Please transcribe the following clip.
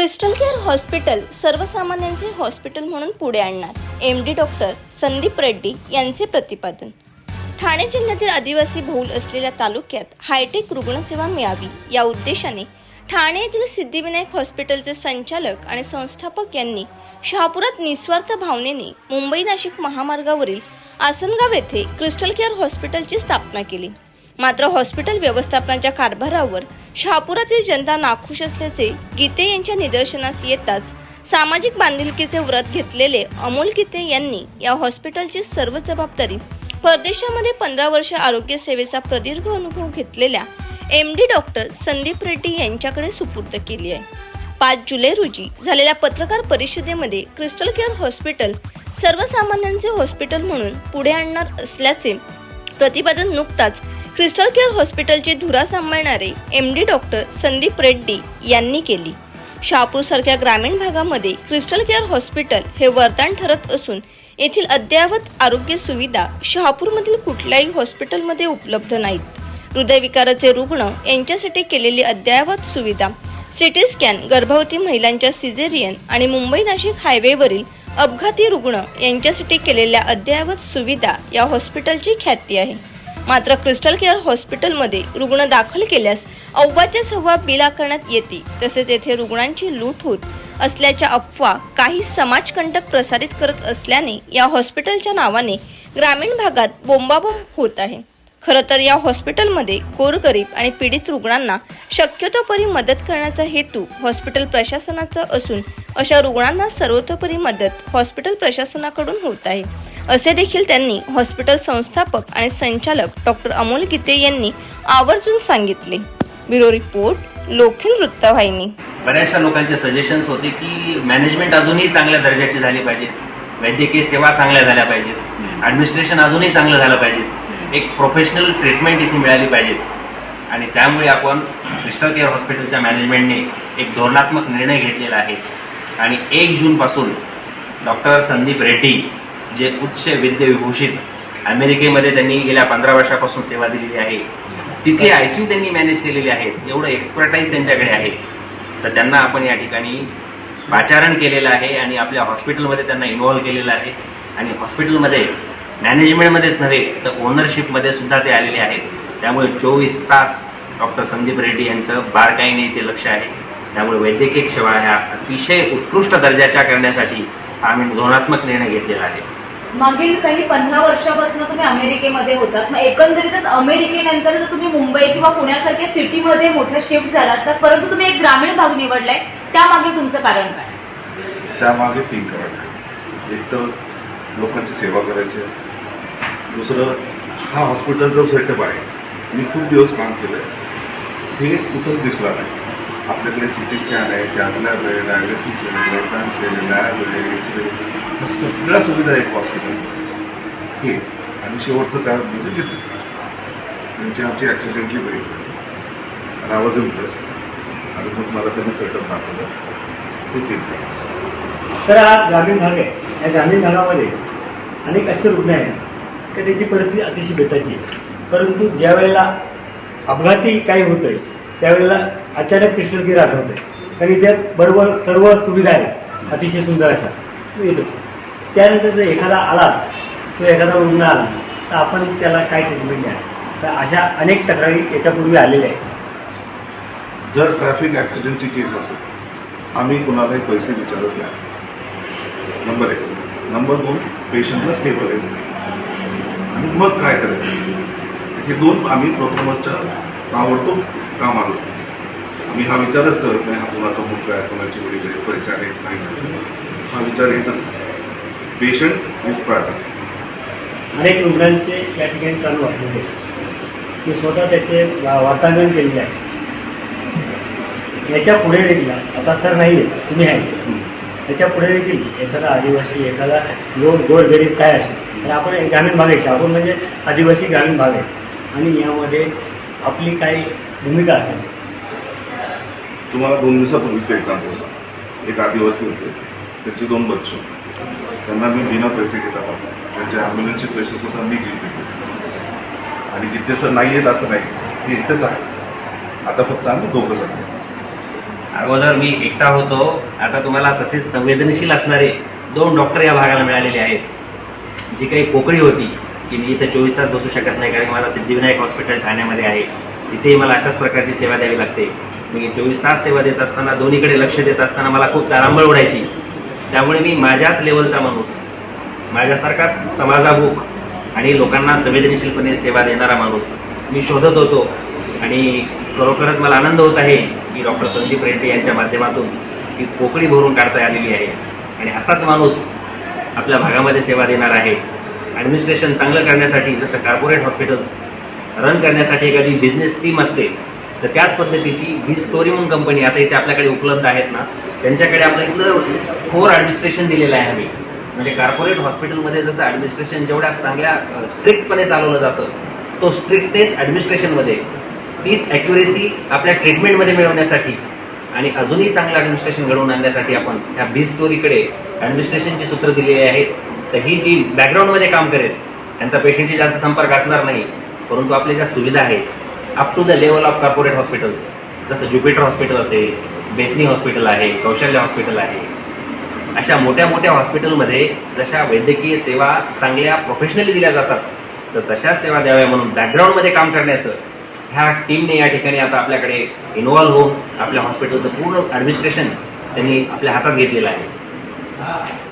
Crystal care hospital सर्वसामान्यांचे hospital म्हणून पुढे आणणार. M D doctor Sandeep Reddy यांचे प्रतिपादन. ठाणे जिल्ह्यातील आदिवासी बहुल असलेल्या तालुक्यात हायटेक रुग्णसेवा मिळावी या उद्देशाने ठाणे येथील सिद्धिविनायक हॉस्पिटलचे संचालक आणि संस्थापक यांनी शहापुरात निस्वार्थ भावनेने मुंबई नाशिक महामार्गावरील आसनगाव येथे क्रिस्टल केअर हॉस्पिटलची स्थापना केली. मात्र हॉस्पिटल व्यवस्थापनाच्या कारभारावर शहापुरातील जनता नाखुश असल्याचे गीते यांच्या निदर्शनास येताच सामाजिक बांधिलकीचे व्रत घेतलेले अमोल गीते यांनी या हॉस्पिटलची सर्व जबाबदारी परदेशामध्ये पंधरा वर्ष आरोग्य सेवेचा प्रदीर्घ अनुभव घेतलेल्या M D doctor Sandeep Reddy यांच्याकडे सुपूर्द केली आहे. पाच जुलै रोजी झालेल्या पत्रकार परिषदेमध्ये क्रिस्टल केअर हॉस्पिटल सर्वसामान्यांचे हॉस्पिटल म्हणून पुढे आणणार असल्याचे प्रतिपादन नुकताच क्रिस्टल केअर हॉस्पिटलची धुरा सांभाळणारे M D doctor Sandeep Reddy यांनी केली. शहापूर सारख्या ग्रामीण भागामध्ये क्रिस्टल केअर हॉस्पिटल हे वरदान ठरत असून येथील अद्ययावत आरोग्य सुविधा शहापूरमधील कुठल्याही हॉस्पिटलमध्ये उपलब्ध नाहीत. हृदयविकाराचे रुग्ण यांच्यासाठी केलेली अद्ययावत सुविधा सिटी स्कॅन गर्भवती महिलांच्या सिझेरियन आणि मुंबई नाशिक हायवेवरील अपघाती रुग्ण यांच्यासाठी केलेल्या अद्ययावत सुविधा या हॉस्पिटलची ख्याती आहे. मात्र क्रिस्टल केअर हॉस्पिटलमध्ये रुग्ण दाखल केल्यास अव्वाच्या सव्वा बिल आकारण्यात येते. तसेच येथे रुग्णांची लूट होत असल्याच्या अफवा काही समाजकंटक प्रसारित करत असल्याने या हॉस्पिटलच्या नावाने ग्रामीण भागात बोंबाबोंब होत आहे. खरं तर या हॉस्पिटलमध्ये गोरगरीब आणि पीडित रुग्णांना शक्यतोपरी मदत करण्याचा हेतू हॉस्पिटल प्रशासनाचा असून अशा रुग्णांना सर्वतोपरी मदत हॉस्पिटल प्रशासनाकडून होत आहे. असे देखील त्यांनी हॉस्पिटल संस्थापक आणि संचालक डॉक्टर अमोल गीते यांनी आवर्जून सांगितले. ब्युरो रिपोर्ट लोखिन वृत्तवाहिनी. बऱ्याचशा लोकांचे सजेशन्स होते की मॅनेजमेंट अजूनही चांगल्या दर्जाची झाली पाहिजे वैद्यकीय सेवा चांगल्या झाल्या पाहिजेत. ॲडमिनिस्ट्रेशन अजूनही चांगलं झालं पाहिजे एक प्रोफेशनल ट्रीटमेंट इथे मिळाली पाहिजेत. आणि त्यामुळे आपण क्रिस्टल केअर हॉस्पिटलच्या मॅनेजमेंटने एक धोरणात्मक निर्णय घेतलेला आहे. आणि एक जूनपासून डॉक्टर संदीप रेड्डी जे उच्च विद्यविभूषित अमेरिकेमध्ये त्यांनी गेल्या पंधरा वर्षापासून सेवा दिलेली आहे तिथे आय सी यू त्यांनी मॅनेज केलेले आहेत एवढं एक्सपर्टाईज त्यांच्याकडे आहे. तर त्यांना आपण या ठिकाणी पाचारण केलेलं आहे आणि आपल्या हॉस्पिटलमध्ये त्यांना इन्व्हॉल्व्ह केलेलं आहे. आणि हॉस्पिटलमध्ये मॅनेजमेंटमध्येच नव्हे तर ओनरशिपमध्ये सुद्धा ते आलेले आहेत. त्यामुळे चोवीस तास डॉक्टर संदीप रेड्डी यांचं बारकाईने ते लक्ष आहे. त्यामुळे वैद्यकीय सेवा ह्या अतिशय उत्कृष्ट दर्जाच्या करण्यासाठी आम्ही धोरणात्मक निर्णय घेतलेला आहे. मागील काही पंधरा वर्षापासून तुम्ही अमेरिकेमध्ये होतात. मग एकंदरीतच अमेरिकेनंतर जर तुम्ही मुंबई किंवा पुण्यासारख्या सिटीमध्ये मोठा शिफ्ट झाला असतात परंतु तुम्ही एक ग्रामीण भाग निवडलाय त्यामागे तुमचं कारण काय? त्यामागे तीन कारण एक तर लोकांची सेवा करायची आहे. दुसरं हा हॉस्पिटलचा सेटअप आहे. मी खूप दिवस काम केलं आहे हे कुठंच दिसला नाही. आपल्याकडे सी टी स्कॅन आहे कॅथलॅब आहे डायलिसिस आहे ब्लड बँक आहे लॅब आहे एक्सरे ह्या सगळ्या सुविधा एक हॉस्पिटल हे. आणि शेवटचं काय? म्हणजे डिटेल्स त्यांची आमची ॲक्सिडेंटली भेट झाली. आणि आवाज इम्प्रेस आणि मग मला त्यांनी सेटअप दाखवलं. ते तीन सर हा ग्रामीण भाग आहे. या ग्रामीण भागामध्ये अनेक असे रुग्ण आहेत की त्यांची परिस्थिती अतिशय बेताची आहे. परंतु ज्या वेळेला अपघाती काही होतं आहे त्यावेळेला अचानक कृष्णगिरी आठवतं आणि त्यात बरोबर सर्व सुविधा आहेत. अतिशय सुंदर अशा. येतो त्यानंतर जर एखादा आलाच किंवा एखादा रुग्ण आला तर आपण त्याला काय ट्रीटमेंट द्या तर अशा अनेक तक्रारी याच्यापूर्वी आलेल्या आहेत. जर ट्रॅफिक ॲक्सिडेंटची केस असेल आम्ही कुणालाही पैसे विचारत नाही. नंबर एक. नंबर दोन पेशंटला स्टेबलाइज आणि मग काय करायचं? हे दोन आम्ही प्रथमच्या आवडतो कामाला मी आम्ही हा विचारच करत नाही हा मुलाचा मुलगा आहे कुणाची वडील आहे पैसे आहेत नाही हा विचार येतच पेशंट इज प्रायव्हेट अनेक रुग्णांचे या ठिकाणी चालू असलेले की मी स्वतः त्याचे वा- वार्तांकन केलेले आहे. याच्यापुढे देखील आता सर नाही आहे तुम्ही आहे. याच्यापुढे देखील एखादा आदिवासी एखादा गो गोरगरीब काय असेल तर आपण ग्रामीण भाग आपण म्हणजे आदिवासी ग्रामीण भाग आहे. आणि यामध्ये आपली काही भूमिका असेल. तुम्हाला दोन दिवसापूर्वीचं एक्झाम्पल सांग एक आदिवासी होते. त्यांचे दोन बच्चे त्यांना मी बिना पैसे घेता पाठवले त्यांच्या ॲम्ब्युलन्सचे पैसे सुद्धा मी जिंकले आणि जिथे सर नाही येत असं नाही हे इथेच आहे. आता फक्त आम्ही दोघं जातो अगोदर मी एकटा होतो. आता तुम्हाला तसेच संवेदनशील असणारे दोन डॉक्टर या भागाला मिळालेले आहेत. जी काही पोकळी होती की मी इथं चोवीस तास बसू शकत नाही कारण माझा सिद्धिविनायक हॉस्पिटल ठाण्यामध्ये आहे. तिथेही मला अशाच प्रकारची सेवा द्यावी लागते. मी चोवीस तास सेवा देत असताना दोन्हीकडे लक्ष देत असताना मला खूप तारांबळ उडायची. त्यामुळे मी माझ्याच लेवलचा माणूस माझ्यासारखाच समाजाभूक आणि लोकांना संवेदनशीलपणे सेवा देणारा माणूस मी शोधत होतो. आणि खरोखरच मला आनंद होत आहे की डॉक्टर संदीप रेड्डी यांच्या माध्यमातून ती पोकळी भरून काढता आलेली आहे. आणि असाच माणूस आपल्या भागामध्ये सेवा देणार आहे. ॲडमिनिस्ट्रेशन चांगलं करण्यासाठी जसं कॉर्पोरेट हॉस्पिटल्स रन करण्यासाठी एखादी बिझनेस टीम असते तर त्याच पद्धतीची बी स्टोरी म्हणून कंपनी आता इथे आपल्याकडे उपलब्ध आहेत ना त्यांच्याकडे आपलं इथलं फोर ॲडमिनिस्ट्रेशन दिलेलं आहे आम्ही. म्हणजे कॉर्पोरेट हॉस्पिटलमध्ये जसं ॲडमिनिस्ट्रेशन जेवढ्या चांगल्या स्ट्रिक्टपणे चालवलं जातं तो स्ट्रिक्टनेस ॲडमिनिस्ट्रेशनमध्ये तीच ॲक्युरेसी आपल्या ट्रीटमेंटमध्ये मिळवण्यासाठी आणि अजूनही चांगलं ॲडमिनिस्ट्रेशन घडवून आणण्यासाठी आपण ह्या बी स्टोरीकडे ॲडमिनिस्ट्रेशनची सूत्र दिलेली आहेत. तर ही टीम बॅकग्राऊंडमध्ये काम करेल. त्यांचा पेशंटशी जास्त संपर्क असणार नाही परंतु आपल्या ज्या सुविधा आहेत up to the level of corporate hospitals जसं ज्युपिटर हॉस्पिटल असेल बेतनी हॉस्पिटल आहे कौशल्य हॉस्पिटल आहे. अशा मोठ्या मोठ्या हॉस्पिटलमध्ये जशा वैद्यकीय सेवा चांगल्या प्रोफेशनली दिल्या जातात तर तशाच सेवा द्याव्या म्हणून बॅकग्राऊंडमध्ये काम करण्याचं ह्या टीमने या ठिकाणी आता आपल्याकडे इन्व्हॉल्व्ह होऊन आपल्या हॉस्पिटलचं पूर्ण ॲडमिनिस्ट्रेशन त्यांनी आपल्या हातात घेतलेलं आहे.